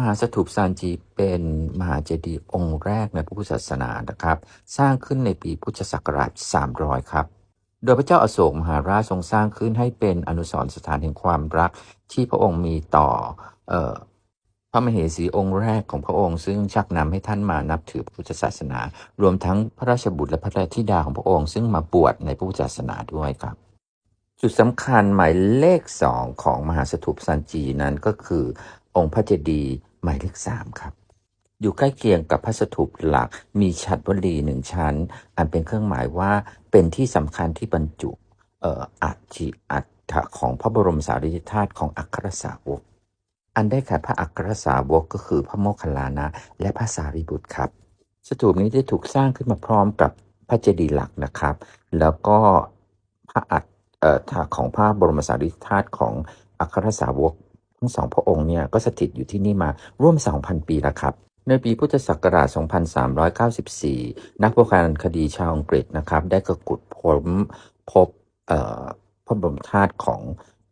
มหาสถูปซานจีเป็นมหาเจดีย์องค์แรกในพุทธศาสนานะครับ สร้างขึ้นในปีพุทธศักราช 300 ครับ โดยพระเจ้าอาโศกมหาราชทรงสร้างขึ้นให้เป็นอนุสรณ์สถานแห่งความรักที่พระองค์มีต่อเออพระมเหสีองค์แรกของพระองค์ ซึ่งชักนำให้ท่านมานับถือพุทธศาสนา รวมทั้งพระราชบุตรและพระราชธิดาของพระองค์ ซึ่งมาบวชในพุทธศาสนาด้วยครับจุดสำคัญหมายเลขสองของมหาสถูปซันจีนั้นก็คือองค์พระเจดีย์ หมายเลขสามครับ อยู่ใกล้เคียงกับพระสถูปหลัก มีฉัตวลีหนึ่งชั้น อันเป็นเครื่องหมายว่าเป็นที่สำคัญที่บรรจุเอ่ออัฐิอัฐะของพระบรมสารีริกธาตุของอัครสาวก อันได้แก่พระอัครสาวกก็คือพระโมคคัลลานะ และพระสารีบุตรครับ สถูปนี้ได้ถูกสร้างขึ้นมาพร้อมกับพระเจดีย์หลักนะครับ แล้วก็พระอัฐของพระบรมสารีริกธาตุของอัครสาวก ทั้งสองพระองค์เนี่ยก็สถิตอยู่ที่นี่มาร่วม 2,000 ปีแล้วครับในปีพุทธศักราช 2394 นักโบราณคดีชาวอังกฤษนะครับ ได้กระกุดพบพบพระบรมธาตุของ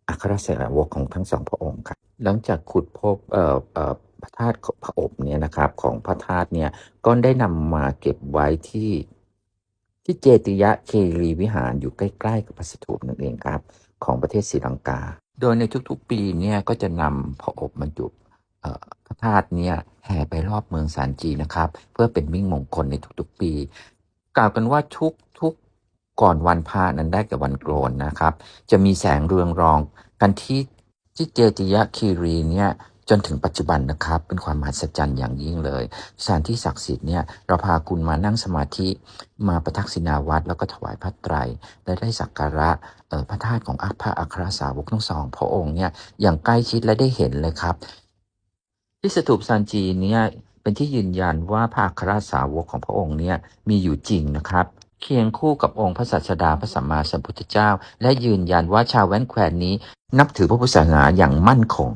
อัครเสาวกของทั้งสองพระองค์ครับหลังจากขุดพบพระธาตุพระอบเนี่ยนะครับของพระธาตุเนี่ยก็ได้นำมาเก็บไว้ที่ที่เจติยะเครีวิหารอยู่ใกล้ ๆ กับพระสถูปนั่นเองครับ ของประเทศศรีลังกา โดยในทุกๆปีเนี่ยก็จะนำพระอบบรรจุพระธาตุเนี่ยแห่ไปรอบเมืองสานจีนะครับ เพื่อเป็นมิ่งมงคลในทุกๆปี กล่าวกันว่าทุกทุกก่อนวันพระนั้นได้กับวันโกนนะครับ จะมีแสงเรืองรองกันที่ที่เจติยะคีรีเนี่ย จนถึงปัจจุบันนะครับ เป็นความมหัศจรรย์อย่างยิ่งเลยสถานที่ศักดิ์สิทธิ์เนี่ยเราพาคุณมานั่งสมาธิมาประทักษิณาวัดแล้วก็ถวายพระไตรและได้สักการะพระธาตุของอัคพระอัครสาวกทั้งสอง พระองค์เนี่ยอย่างใกล้ชิดและได้เห็นเลยครับ ที่สถูปซานจีเนี่ยเป็นที่ยืนยันว่าพระอัครสาวกของพระองค์เนี่ยมีอยู่จริงนะครับเคียงคู่กับองค์พระสัสดาพระสัมมาสัมพุทธเจ้า และยืนยันว่าชาวแว้นแควนนี้ นับถือพระพุทธศาสนาอย่างมั่นคง